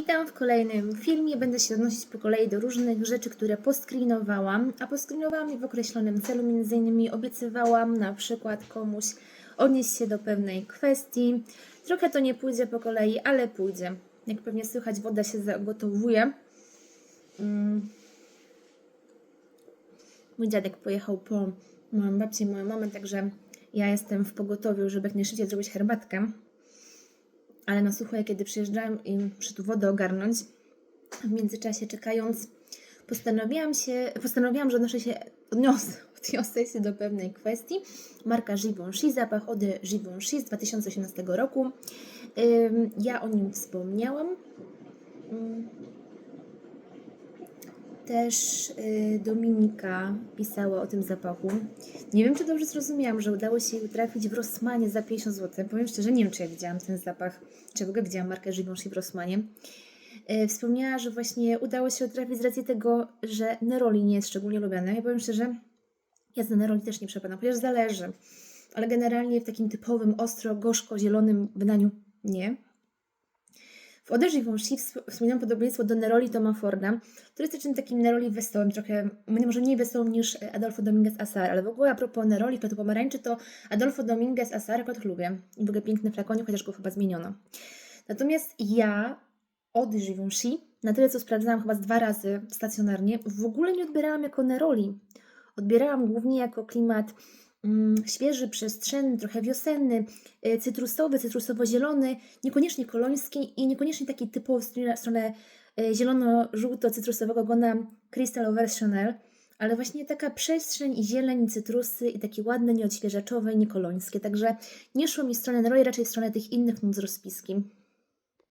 Witam w kolejnym filmie. Będę się odnosić po kolei do różnych rzeczy, które poscreenowałam, a poscreenowałam je w określonym celu. Innymi obiecywałam na przykład komuś odnieść się do pewnej kwestii. Trochę to nie pójdzie po kolei, ale pójdzie. Jak pewnie słychać, woda się zagotowuje. Mm. Mój dziadek pojechał po moją babcię i moją mamę, także ja jestem w pogotowiu, żeby jak najszybciej zrobić herbatkę ale na sucho, kiedy przyjeżdżałam i muszę tu wodę ogarnąć, w międzyczasie czekając, postanowiłam się, postanowiłam, że odnoszę się, odniosę, odniosę się do pewnej kwestii. Marka Givenchy, zapach ody Givenchy z 2018 roku. Ja o nim wspomniałam. Też y, Dominika pisała o tym zapachu. Nie wiem, czy dobrze zrozumiałam, że udało się jej trafić w Rossmanie za 50 zł. Powiem szczerze, nie wiem, czy ja widziałam ten zapach, czy w ogóle widziałam markę Givenchy w Rossmanie. Y, Wspomniała, że właśnie udało się trafić z racji tego, że Neroli nie jest szczególnie lubiane. Ja powiem szczerze, ja za Neroli też nie przepadam, chociaż zależy. Ale generalnie w takim typowym, ostro, gorzko, zielonym wydaniu nie. W Ode Givenchy ws- wspominam podobieństwo do Neroli Toma Forda, który jest też takim Neroli wesołym, trochę, może mniej wesołym niż Adolfo Dominguez Asar, ale w ogóle a propos Neroli, kwiatu pomarańczy, to Adolfo Dominguez Asar akurat lubię. I w ogóle piękny flakonik, chociaż go chyba zmieniono. Natomiast ja od Givenchy, na tyle co sprawdzałam chyba dwa razy stacjonarnie, w ogóle nie odbierałam jako Neroli. Odbierałam głównie jako klimat świeży, przestrzenny, trochę wiosenny, y, cytrusowy, cytrusowo-zielony, niekoniecznie koloński i niekoniecznie taki typowy w stronę, y, zielono-żółto-cytrusowego gona Crystal Over Chanel, ale właśnie taka przestrzeń i zieleń, cytrusy i takie ładne, nieodświeżaczowe niekolońskie. Także nie szło mi w stronę Neroli, raczej w stronę tych innych nut z rozpiski.